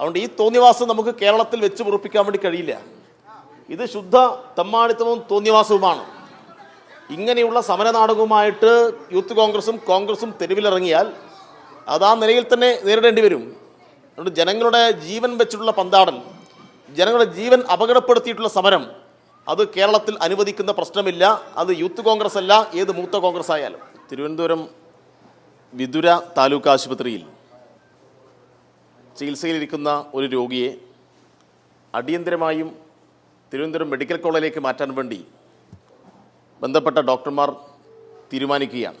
അതുകൊണ്ട് ഈ തോന്നിവാസം നമുക്ക് കേരളത്തിൽ വെച്ച് പുറപ്പിക്കാൻ വേണ്ടി കഴിയില്ല. ഇത് ശുദ്ധ തമ്മാടിത്തവും തോന്നിവാസവുമാണ് ഇങ്ങനെയുള്ള സമരനാടകവുമായിട്ട് യൂത്ത് കോൺഗ്രസും കോൺഗ്രസും തെരുവിലിറങ്ങിയാൽ അത് ആ നിലയിൽ തന്നെ നേരിടേണ്ടി വരും. അതുകൊണ്ട് ജനങ്ങളുടെ ജീവൻ വെച്ചിട്ടുള്ള പന്താടൽ ജനങ്ങളുടെ ജീവൻ അപകടപ്പെടുത്തിയിട്ടുള്ള സമരം അത് കേരളത്തിൽ അനുവദിക്കുന്ന പ്രശ്നമില്ല. അത് യൂത്ത് കോൺഗ്രസ് അല്ല ഏത് മൂത്ത കോൺഗ്രസ് ആയാലും തിരുവനന്തപുരം വിതുര താലൂക്ക് ആശുപത്രിയിൽ ചികിത്സയിലിരിക്കുന്ന ഒരു രോഗിയെ അടിയന്തരമായും തിരുവനന്തപുരം മെഡിക്കൽ കോളേജിലേക്ക് മാറ്റാൻ വേണ്ടി ബന്ധപ്പെട്ട ഡോക്ടർമാർ തീരുമാനിക്കുകയാണ്.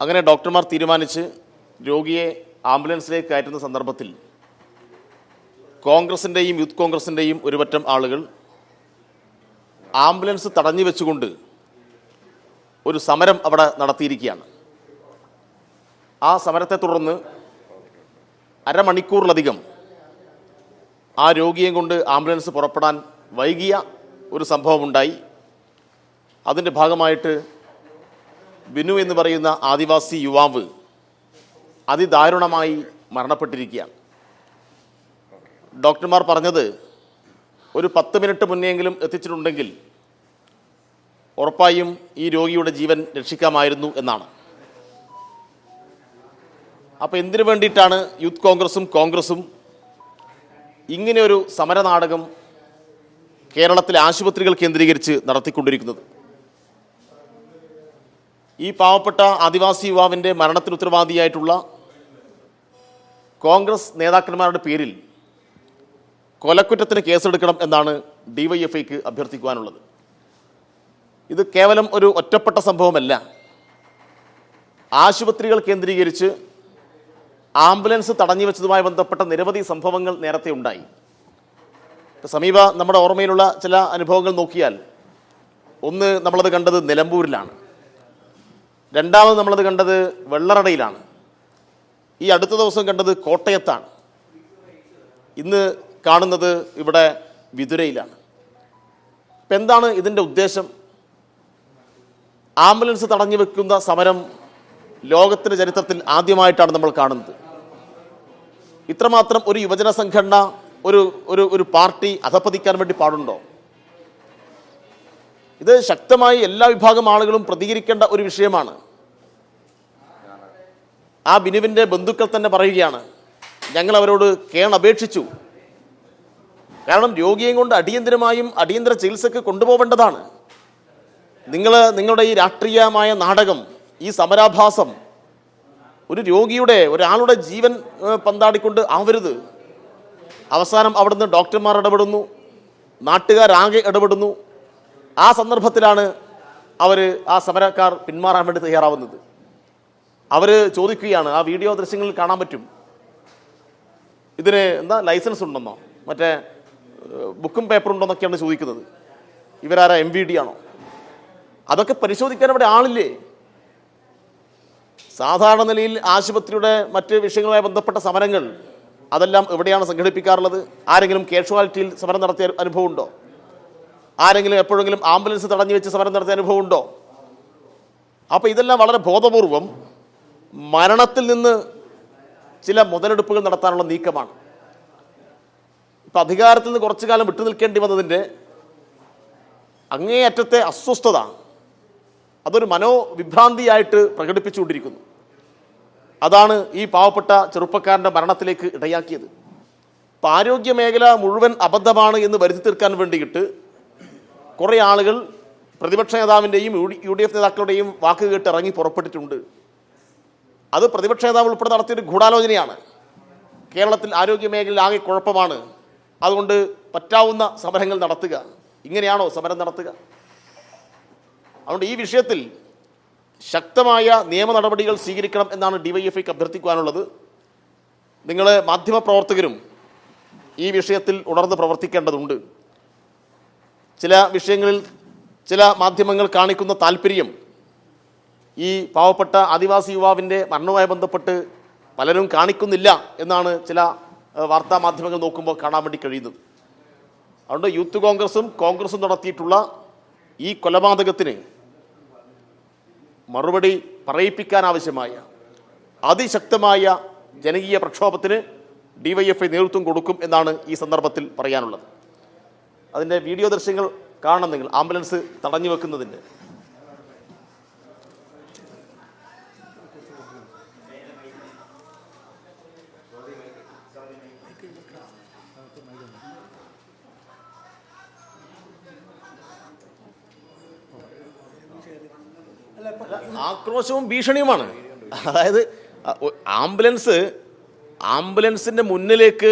അങ്ങനെ ഡോക്ടർമാർ തീരുമാനിച്ച് രോഗിയെ ആംബുലൻസിലേക്ക് കയറ്റുന്ന സന്ദർഭത്തിൽ കോൺഗ്രസിന്റെയും യൂത്ത് കോൺഗ്രസിന്റെയും ഒരുപറ്റം ആളുകൾ ആംബുലൻസ് തടഞ്ഞു വെച്ചുകൊണ്ട് ഒരു സമരം അവിടെ നടത്തിയിരിക്കുകയാണ്. ആ സമരത്തെ തുടർന്ന് അരമണിക്കൂറിലധികം ആ രോഗിയെ കൊണ്ട് ആംബുലൻസ് പുറപ്പെടാൻ വൈകിയ ഒരു സംഭവമുണ്ടായി. അതിന്റെ ഭാഗമായിട്ട് ബിനു എന്ന് പറയുന്ന ആദിവാസി യുവാവ് അതിദാരുണമായി മരണപ്പെട്ടിരിക്കുകയാണ് ഡോക്ടർമാർ പറഞ്ഞത് ഒരു പത്ത് മിനിറ്റ് മുന്നെയെങ്കിലും എത്തിച്ചിട്ടുണ്ടെങ്കിൽ ഉറപ്പായും ഈ രോഗിയുടെ ജീവൻ രക്ഷിക്കാമായിരുന്നു എന്നാണ്. അപ്പോൾ എന്തിനു വേണ്ടിയിട്ടാണ് യൂത്ത് കോൺഗ്രസും കോൺഗ്രസും ഇങ്ങനെ ഒരു സമരനാടകം കേരളത്തിലെ ആശുപത്രികൾ കേന്ദ്രീകരിച്ച് നടത്തിക്കൊണ്ടിരിക്കുന്നത്? ഈ പാവപ്പെട്ട ആദിവാസി യുവാവിന്റെ മരണത്തിന് ഉത്തരവാദിയായിട്ടുള്ള കോൺഗ്രസ് നേതാക്കന്മാരുടെ പേരിൽ കൊലക്കുറ്റത്തിന് കേസെടുക്കണം എന്നാണ് ഡിവൈഎഫ്ഐക്ക് അഭ്യർത്ഥിക്കുവാനുള്ളത്. ഇത് കേവലം ഒരു ഒറ്റപ്പെട്ട സംഭവമല്ല. ആശുപത്രികൾ കേന്ദ്രീകരിച്ച് ആംബുലൻസ് തടഞ്ഞു വെച്ചതുമായി ബന്ധപ്പെട്ട നിരവധി സംഭവങ്ങൾ നേരത്തെ ഉണ്ടായി. സമീപ നമ്മുടെ ഓർമ്മയിലുള്ള ചില അനുഭവങ്ങൾ നോക്കിയാൽ ഒന്ന് നമ്മളത് കണ്ടത് നിലമ്പൂരിലാണ്. രണ്ടാമത് നമ്മളത് കണ്ടത് വെള്ളറടയിലാണ്. ഈ അടുത്ത ദിവസം കണ്ടത് കോട്ടയത്താണ്. ഇന്ന് കാണുന്നത് ഇവിടെ വിതുരയിലാണ്. ഇപ്പം എന്താണ് ഇതിന്റെ ഉദ്ദേശം? ആംബുലൻസ് തടഞ്ഞു വെക്കുന്ന സമരം ലോകത്തിന്റെ ചരിത്രത്തിൽ ആദ്യമായിട്ടാണ് നമ്മൾ കാണുന്നത്. ഇത്രമാത്രം ഒരു യുവജന സംഘടന ഒരു ഒരു ഒരു പാർട്ടി അധപ്പതിക്കാൻ വേണ്ടി പാടുണ്ടോ? ഇത് ശക്തമായി എല്ലാ വിഭാഗം ആളുകളും പ്രതികരിക്കേണ്ട ഒരു വിഷയമാണ്. ആ ബിനുവിന്റെ ബന്ധുക്കൾ തന്നെ പറയുകയാണ് ഞങ്ങൾ അവരോട് കേണപേക്ഷിച്ചു കാരണം രോഗിയെയും കൊണ്ട് അടിയന്തരമായും അടിയന്തര ചികിത്സക്ക് കൊണ്ടുപോവേണ്ടതാണ്. നിങ്ങൾ നിങ്ങളുടെ ഈ രാഷ്ട്രീയമായ നാടകം ഈ സമരാഭാസം ഒരു രോഗിയുടെ ഒരാളുടെ ജീവൻ പന്താടിക്കൊണ്ട് ആവരുത്. അവസാനം അവിടുന്ന് ഡോക്ടർമാർ ഇടപെടുന്നു. നാട്ടുകാരാകെ ഇടപെടുന്നു. ആ സന്ദർഭത്തിലാണ് അവർ ആ സമരക്കാർ പിന്മാറാൻ വേണ്ടി തയ്യാറാവുന്നത്. അവർ ചോദിക്കുകയാണ് ആ വീഡിയോ ദൃശ്യങ്ങളിൽ കാണാൻ പറ്റും? ഇതിന് എന്താ ലൈസൻസ് ഉണ്ടെന്നോ? മറ്റേ ബുക്കും പേപ്പറും ഉണ്ടോന്നൊക്കെയാണ് ചോദിക്കുന്നത്. ഇവരാരാ എം വി ഡി ആണോ? അതൊക്കെ പരിശോധിക്കാൻ ഇവിടെ ആളില്ലേ? സാധാരണ നിലയിൽ ആശുപത്രിയുടെ മറ്റ് വിഷയങ്ങളുമായി ബന്ധപ്പെട്ട സമരങ്ങൾ അതെല്ലാം എവിടെയാണ് സംഘടിപ്പിക്കാറുള്ളത്? ആരെങ്കിലും കാഷ്വാലിറ്റിയിൽ സമരം നടത്തിയ അനുഭവം ഉണ്ടോ? ആരെങ്കിലും എപ്പോഴെങ്കിലും ആംബുലൻസ് തടഞ്ഞു വെച്ച് സമരം നടത്തിയ അനുഭവം ഉണ്ടോ? അപ്പോൾ ഇതെല്ലാം വളരെ ബോധപൂർവം മരണത്തിൽ നിന്ന് ചില മുതലെടുപ്പുകൾ നടത്താനുള്ള നീക്കമാണ്. ഇപ്പം അധികാരത്തിൽ നിന്ന് കുറച്ചു കാലം വിട്ടു നിൽക്കേണ്ടി വന്നതിന്റെ അങ്ങേയറ്റത്തെ അസ്വസ്ഥത അതൊരു മനോവിഭ്രാന്തിയായിട്ട് പ്രകടിപ്പിച്ചുകൊണ്ടിരിക്കുന്നു. അതാണ് ഈ പാവപ്പെട്ട ചെറുപ്പക്കാരന്റെ മരണത്തിലേക്ക് ഇടയാക്കിയത്. ഇപ്പം ആരോഗ്യ മേഖല മുഴുവൻ അബദ്ധമാണ് എന്ന് വരുത്തി തീർക്കാൻ വേണ്ടിയിട്ട് കുറേ ആളുകൾ പ്രതിപക്ഷ നേതാവിന്റെയും യു ഡി എഫ് നേതാക്കളുടെയും വാക്ക് കേട്ട് ഇറങ്ങി പുറപ്പെട്ടിട്ടുണ്ട്. അത് പ്രതിപക്ഷ നേതാവ് ഉൾപ്പെടെ നടത്തിയൊരു ഗൂഢാലോചനയാണ്. കേരളത്തിൽ ആരോഗ്യ മേഖലയിൽ ആകെ കുഴപ്പമാണ്. അതുകൊണ്ട് പറ്റാവുന്ന സമരങ്ങൾ നടത്തുക. ഇങ്ങനെയാണോ സമരം നടത്തുക? അതുകൊണ്ട് ഈ വിഷയത്തിൽ ശക്തമായ നിയമ നടപടികൾ സ്വീകരിക്കണം എന്നാണ് ഡിവൈഎഫ്ഐക്ക് അഭ്യർത്ഥിക്കുവാനുള്ളത്. നിങ്ങൾ മാധ്യമപ്രവർത്തകരും ഈ വിഷയത്തിൽ ഉണർന്ന് പ്രവർത്തിക്കേണ്ടതുണ്ട്. ചില വിഷയങ്ങളിൽ ചില മാധ്യമങ്ങൾ കാണിക്കുന്ന താല്പര്യം ഈ പാവപ്പെട്ട ആദിവാസി യുവാവിന്റെ മരണവുമായി ബന്ധപ്പെട്ട് പലരും കാണിക്കുന്നില്ല എന്നാണ് ചില വാർത്താ മാധ്യമങ്ങൾ നോക്കുമ്പോൾ കാണാൻ വേണ്ടി കഴിയുന്നത്. അതുകൊണ്ട് യൂത്ത് കോൺഗ്രസും കോൺഗ്രസും നടത്തിയിട്ടുള്ള ഈ കൊലപാതകത്തിന് മറുപടി പറയിപ്പിക്കാൻ ആവശ്യമായ അതിശക്തമായ ജനകീയ പ്രക്ഷോഭത്തിന് ഡിവൈഎഫ്ഐ നേതൃത്വം കൊടുക്കും എന്നാണ് ഈ സന്ദർഭത്തിൽ പറയാനുള്ളത്. അതിന്റെ വീഡിയോ ദൃശ്യങ്ങൾ കാണണം നിങ്ങൾ. ആംബുലൻസ് തടഞ്ഞു വെക്കുന്നതിന്റെ. ആക്രോശവും ഭീഷണിയുമാണ്. അതായത് ആംബുലൻസ് ആംബുലൻസിന്റെ മുന്നിലേക്ക്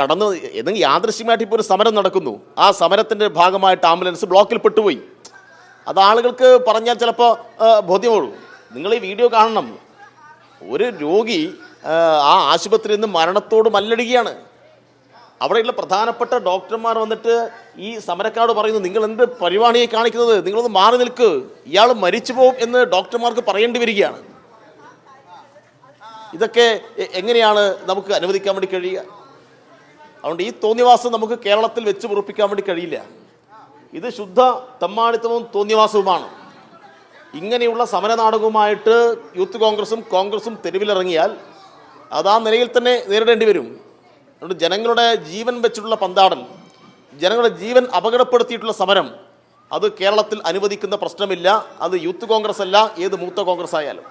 കടന്ന് ഏതെങ്കിലും യാദൃശ്യമായിട്ട് ഇപ്പോൾ ഒരു സമരം നടക്കുന്നു. ആ സമരത്തിന്റെ ഭാഗമായിട്ട് ആംബുലൻസ് ബ്ലോക്കിൽ പെട്ടുപോയി. അത് ആളുകൾക്ക് പറഞ്ഞാൽ ചിലപ്പോൾ ബോധ്യമുള്ളൂ നിങ്ങൾ ഈ വീഡിയോ കാണണം. ഒരു രോഗി ആ ആശുപത്രിയിൽ നിന്ന് മരണത്തോട് മല്ലടിക്കുകയാണ്. അവിടെയുള്ള പ്രധാനപ്പെട്ട ഡോക്ടർമാർ വന്നിട്ട് ഈ സമരക്കാട് പറയുന്നു നിങ്ങൾ എന്ത് പരിപാടിയെ കാണിക്കുന്നത്? നിങ്ങളൊന്ന് മാറി നിൽക്ക്. ഇയാൾ മരിച്ചു പോകും എന്ന് ഡോക്ടർമാർക്ക് പറയേണ്ടി വരികയാണ്. ഇതൊക്കെ എങ്ങനെയാണ് നമുക്ക് അനുവദിക്കാൻ വേണ്ടി കഴിയുക? അതുകൊണ്ട് ഈ തോന്നിവാസം നമുക്ക് കേരളത്തിൽ വെച്ച് പുറപ്പിക്കാൻ വേണ്ടി കഴിയില്ല. ഇത് ശുദ്ധ തമ്മാടിത്തവും തോന്നിവാസവുമാണ്. ഇങ്ങനെയുള്ള സമരനാടകവുമായിട്ട് യൂത്ത് കോൺഗ്രസും കോൺഗ്രസും തെരുവിലിറങ്ങിയാൽ അത് ആ നിലയിൽ തന്നെ നേരിടേണ്ടി വരും. അതുകൊണ്ട് ജനങ്ങളുടെ ജീവൻ വെച്ചിട്ടുള്ള പന്താടൽ ജനങ്ങളുടെ ജീവൻ അപകടപ്പെടുത്തിയിട്ടുള്ള സമരം അത് കേരളത്തിൽ അനുവദിക്കുന്ന പ്രശ്നമില്ല. അത് യൂത്ത് കോൺഗ്രസ് അല്ല ഏത് മൂത്ത കോൺഗ്രസ് ആയാലും